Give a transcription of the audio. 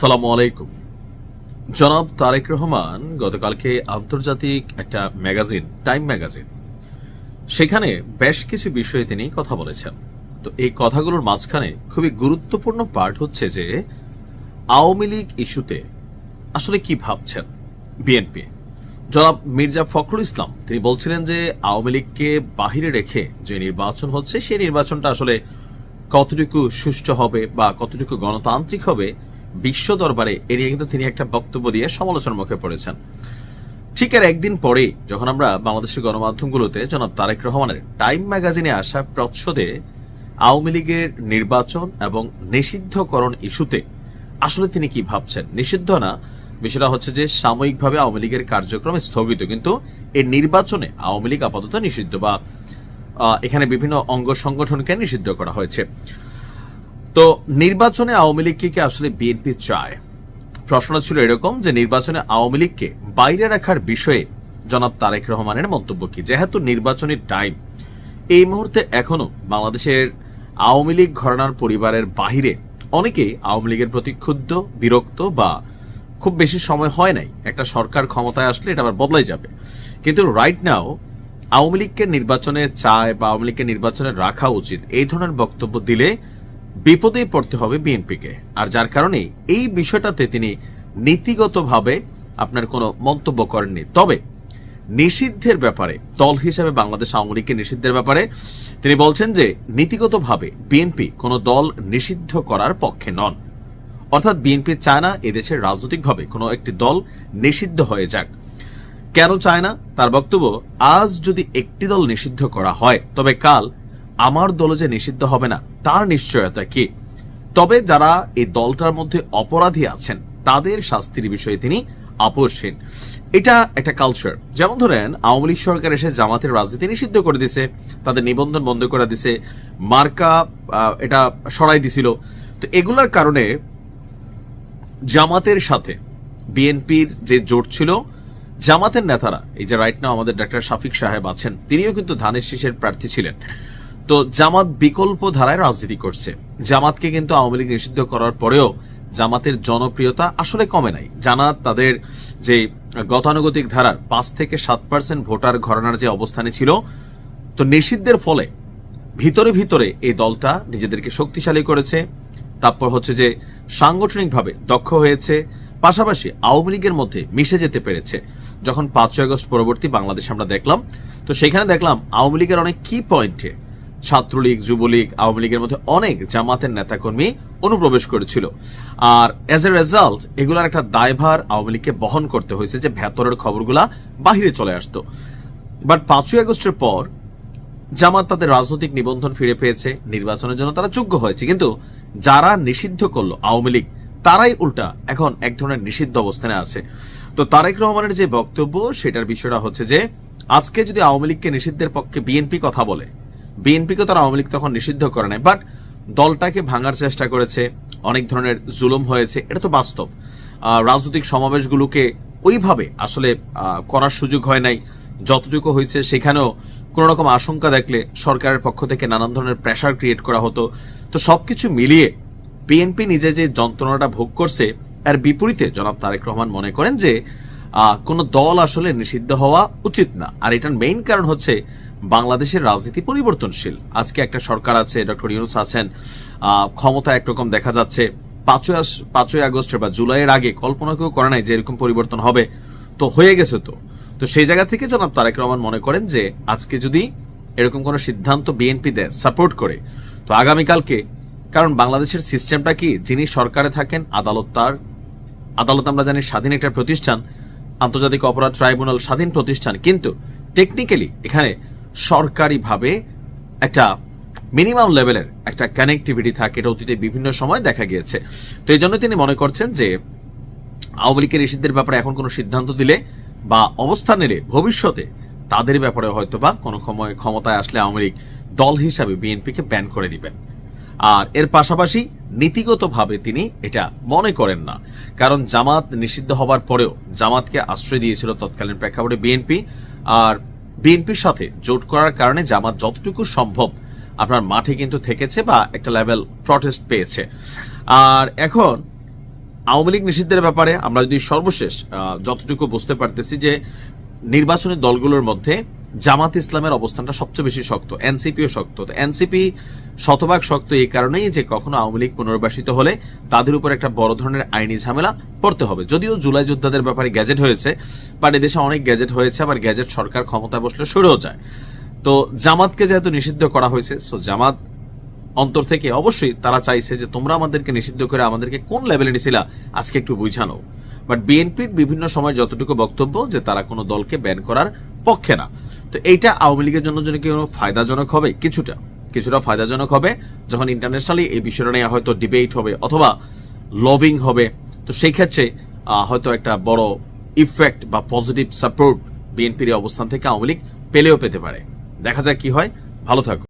সালামু আলাইকুম। জনাব তারেক রহমান গতকালকে আন্তর্জাতিক একটা ম্যাগাজিন, টাইম ম্যাগাজিন। সেখানে বেশ কিছু বিষয়ে তিনি কথা বলেছেন। তো এই কথাগুলোর মাঝখানে খুবই গুরুত্বপূর্ণ পার্ট হচ্ছে যে, আওয়ামী লীগ ইস্যুতে আসলে কি ভাবছেন বিএনপি জনাব মির্জা ফখরুল ইসলাম, তিনি বলছিলেন যে, আওয়ামী লীগকে বাহিরে রেখে যে নির্বাচন হচ্ছে সেই নির্বাচনটা আসলে কতটুকু সুষ্ঠু হবে বা কতটুকু গণতান্ত্রিক হবে বিশ্ব দরবারে এ কিন্তু তিনি একটা বক্তব্য দিয়ে সমালোচনার মুখে পড়েছেন। ঠিক আর একদিন পরে যখন আমরা বাংলাদেশের গণমাধ্যমগুলোতে জনাব তারেক রহমানের টাইম ম্যাগাজিনে আসা প্রচ্ছদে আওয়ামী লীগের নির্বাচন এবং নিষিদ্ধকরণ ইস্যুতে আসলে তিনি কি ভাবছেন? নিষিদ্ধ না, বিষয়টা হচ্ছে যে সাময়িকভাবে আওয়ামী লীগের কার্যক্রম স্থগিত, কিন্তু এর নির্বাচনে আওয়ামী লীগ আপাতত নিষিদ্ধ বা এখানে বিভিন্ন অঙ্গ সংগঠনকে নিষিদ্ধ করা হয়েছে। তো নির্বাচনে আওয়ামী লীগকে কি আসলে বিএনপি চায়? প্রশ্ন ছিল এরকম যে নির্বাচনে আওয়ামী লীগকে বাইরে রাখার বিষয়ে জনাব তারেক রহমানের মন্তব্য কি? যেহেতু নির্বাচনের টাইম, এই মুহূর্তে এখনও বাংলাদেশের আওয়ামী লীগ ঘরানার পরিবারের বাহিরে অনেকেই আওয়ামী লীগের প্রতি ক্ষুব্ধ, বিরক্ত বা খুব বেশি সময় হয় নাই। একটা সরকার ক্ষমতায় আসলে এটা আবার বদলাই যাবে। কিন্তু রাইট নাও আওয়ামী লীগকে নির্বাচনে চায় বা আওয়ামী লীগকে নির্বাচনে রাখা উচিত, এই ধরনের বক্তব্য দিলে বিপদে পড়তে হবে বিএনপিকে। আর যার কারণে এই বিষয়টাতে তিনি নীতিগতভাবে আপনার কোনো মন্তব্য করেননি। তবে নিষিদ্ধের ব্যাপারে, দল হিসেবে বাংলাদেশ আওয়ামী লীগকে নিষিদ্ধের ব্যাপারে তিনি বলছেন যে, নীতিগতভাবে বিএনপি কোনো দল নিষিদ্ধ করার পক্ষে নন। অর্থাৎ বিএনপি চায় না এদেশের রাজনৈতিকভাবে কোনো একটি দল নিষিদ্ধ হয়ে যাক। কেন চায় না? তার বক্তব্য, আজ যদি একটি দল নিষিদ্ধ করা হয়, তবে কাল আমার দল যে নিষিদ্ধ হবে না, তার নিশ্চয়তা কি? তবে যারা এই দলটার মধ্যে অপরাধী আছেন, তাদের শাস্তির বিষয়ে তিনি আপোষহীন। এটা একটা কালচার যেমন ধরেন, আওয়ামী লীগ সরকার এসে জামাতের রাজনীতি নিষিদ্ধ করে দিছে, তাদের নিবন্ধন বন্ধ করে দিছে, মার্কা এটা সরাই দিছিল। তো এগুলার কারণে জামাতের সাথে বিএনপির যে জোট ছিল, জামাতের নেতারা, এই যে রাইট নাও আমাদের ডাক্তার শাফিক সাহেব আছেন, তিনিও কিন্তু ধানের শীষের প্রার্থী ছিলেন। তো জামাত বিকল্প ধারায় রাজনীতি করছে। জামাতকে কিন্তু আওয়ামী লীগ নিষিদ্ধ করার পরেও জামাতের জনপ্রিয়তা আসলে কমে নাই। জামাত তাদের যে গতানুগতিক ধারার পাঁচ থেকে সাত পার্সেন্ট ভোটার ঘরানার যে অবস্থানে ছিল, তো নিষিদ্ধের ফলে ভিতরে ভিতরে এই দলটা নিজেদেরকে শক্তিশালী করেছে। তারপর হচ্ছে যে সাংগঠনিকভাবে দক্ষ হয়েছে। পাশাপাশি আওয়ামী লীগের মধ্যে মিশে যেতে পেরেছে। যখন পাঁচই আগস্ট পরবর্তী বাংলাদেশ আমরা দেখলাম, তো সেখানে দেখলাম আওয়ামী লীগের অনেক কি পয়েন্টে ছাত্রলীগ, যুবলীগ, আওয়ামী লীগের মধ্যে অনেক জামাতের নেতাকর্মী অনুপ্রবেশ করেছিল। আর এজ এ রেজাল্ট এগুলার একটা দায়ভার আওয়ামী লীগকে বহন করতে হয়েছে যে ভেতরের খবরগুলা বাহিরে চলে আসতো। বাট পাঁচই আগস্টের পর জামাত তাদের রাজনৈতিক নিবন্ধন ফিরে পেয়েছে, নির্বাচনের জন্য তারা যোগ্য হয়েছে। কিন্তু যারা নিষিদ্ধ করল আওয়ামী লীগ, তারাই উল্টা এখন এক ধরনের নিষিদ্ধ অবস্থানে আছে। তো তারেক রহমানের যে বক্তব্য, সেটার বিষয়টা হচ্ছে যে, আজকে যদি আওয়ামী লীগকে নিষিদ্ধের পক্ষে বিএনপি কথা বলে বিএনপিকে তারা আওয়ামী লীগ তখন নিষিদ্ধ করে নাই বাট দলটাকে ভাঙার চেষ্টা করেছে, অনেক ধরনের জুলুম হয়েছে, এটা তো বাস্তব। রাজনৈতিক সমাবেশগুলোকে ওইভাবে আসলে করার সুযোগ হয় নাই, যতটুকু হয়েছে সেখানেও কোনো রকম আশঙ্কা দেখলে সরকারের পক্ষ থেকে নানান ধরনের প্রেশার ক্রিয়েট করা হতো। তো সবকিছু মিলিয়ে বিএনপি নিজে যে যন্ত্রণাটা ভোগ করছে, এর বিপরীতে জনাব তারেক রহমান মনে করেন যে কোনো দল আসলে নিষিদ্ধ হওয়া উচিত না। আর এটার মেইন কারণ হচ্ছে বাংলাদেশের রাজনীতি পরিবর্তনশীল। আজকে একটা সরকার আছে, ডক্টর ইউনুস আছেন। ক্ষমতা একরকম দেখা যাচ্ছে। পাঁচই পাঁচই আগস্ট বা জুলাইয়ের আগে কল্পনা কেউ করে নাই যে এরকম পরিবর্তন হবে। তো হয়ে গেছে তো। তো সেই জায়গা থেকে জনাব তারেক রহমান মনে করেন যে, আজকে যদি এরকম কোনো সিদ্ধান্ত বিএনপি দেয়, সাপোর্ট করে, তো আগামীকালকে, কারণ বাংলাদেশের সিস্টেমটা কি? যিনি সরকারে থাকেন, আদালত তার, আদালত আমরা জানি স্বাধীন একটা প্রতিষ্ঠান, আন্তর্জাতিক অপরাধ ট্রাইব্যুনাল স্বাধীন প্রতিষ্ঠান। কিন্তু টেকনিক্যালি এখানে সরকারিভাবে একটা মিনিমাম লেভেলের একটা কানেক্টিভিটি থাকে, এটা অতীতে বিভিন্ন সময় দেখা গিয়েছে। তো এই জন্য তিনি মনে করছেন যে আওয়ামী লীগের নিষিদ্ধের ব্যাপারে এখন কোনো সিদ্ধান্ত দিলে বা অবস্থান নিলে ভবিষ্যতে তাদের ব্যাপারে হয়তো বা কোনো সময় ক্ষমতায় আসলে আওয়ামী লীগ দল হিসাবে বিএনপিকে ব্যান করে দিবেন। আর এর পাশাপাশি নীতিগতভাবে তিনি এটা মনে করেন না। কারণ জামাত নিষিদ্ধ হবার পরেও জামাতকে আশ্রয় দিয়েছিল তৎকালীন প্রেক্ষাপটে বিএনপি। আর বিএনপির সাথে জোট করার কারণে জামাত যতটুকু সম্ভব আপনার মাঠে কিন্তু থেকেছে বা একটা লেভেল প্রটেস্ট পেয়েছে। আর এখন আওয়ামী লীগ নিষিদ্ধের ব্যাপারে আমরা যদি সর্বশেষ যতটুকু বুঝতে পারতেছি যে নির্বাচনী দলগুলোর মধ্যে জামাত ইসলামের অবস্থানটা সবচেয়ে বেশি শক্ত, এনসিপিও শক্ত। এনসিপি শতভাগ শক্ত এই কারণেই যে কখনো আওয়ামী লীগ পুনর্বাসিত হলে তাদের উপর একটা বড় ধরনের আইনি ঝামেলা পড়তে হবে। যদিও জুলাই যোদ্ধাদের ব্যাপারে গ্যাজেট হয়েছে, বাট এদেশে অনেক গ্যাজেট হয়েছে, আবার গ্যাজেট সরকার ক্ষমতা বসলে সরেও যায়। তো জামাতকে যেহেতু নিষিদ্ধ করা হয়েছে, সো জামাত অন্তর থেকে অবশ্যই তারা চাইছে যে তোমরা আমাদেরকে নিষিদ্ধ করে আমাদেরকে কোন লেভেলে নিছিলা আজকে একটু বুঝানো। বাট বিএনপির বিভিন্ন সময় যতটুকু বক্তব্য যে তারা কোনো দলকে ব্যান করার পক্ষে না। তো এইটা আওয়ামী লীগের জন্য যেন কি ফায়দাজনক হবে? কিছুটা। কিছুটা ফায়দাজনক হবে যখন ইন্টারন্যাশনালি এই বিষয়টা নিয়ে হয়তো ডিবেট হবে অথবা লভিং হবে। তো সেই ক্ষেত্রে হয়তো একটা বড় ইফেক্ট বা পজিটিভ সাপোর্ট বিএনপির অবস্থান থেকে আওয়ামী লীগ পেলেও পেতে পারে। দেখা যাক কি হয়। ভালো থাকো